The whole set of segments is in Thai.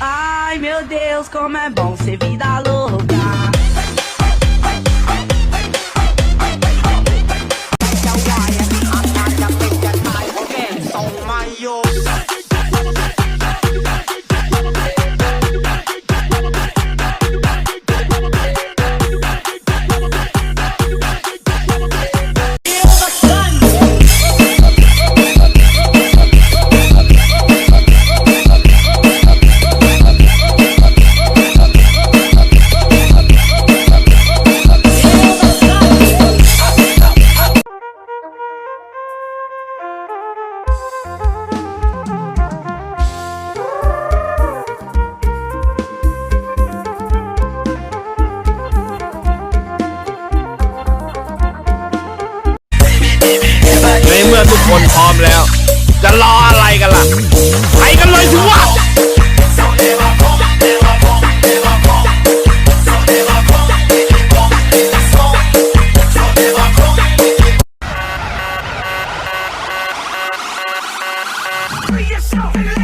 Ai meu Deus, como é bom ser vida louca. อทุกคนพร้อมแล้ว จะรออะไรกันล่ะ ไปกันเลยสิวะ Mohon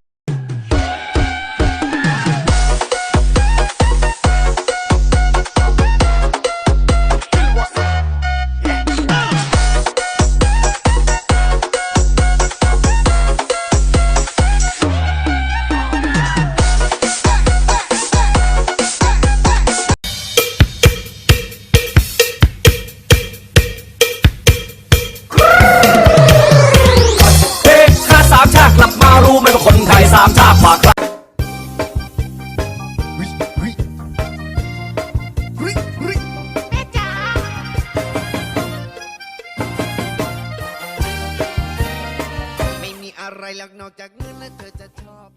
มากใครไม่มีอะไรหรอกนอกจากเงินและเธอจะชอบ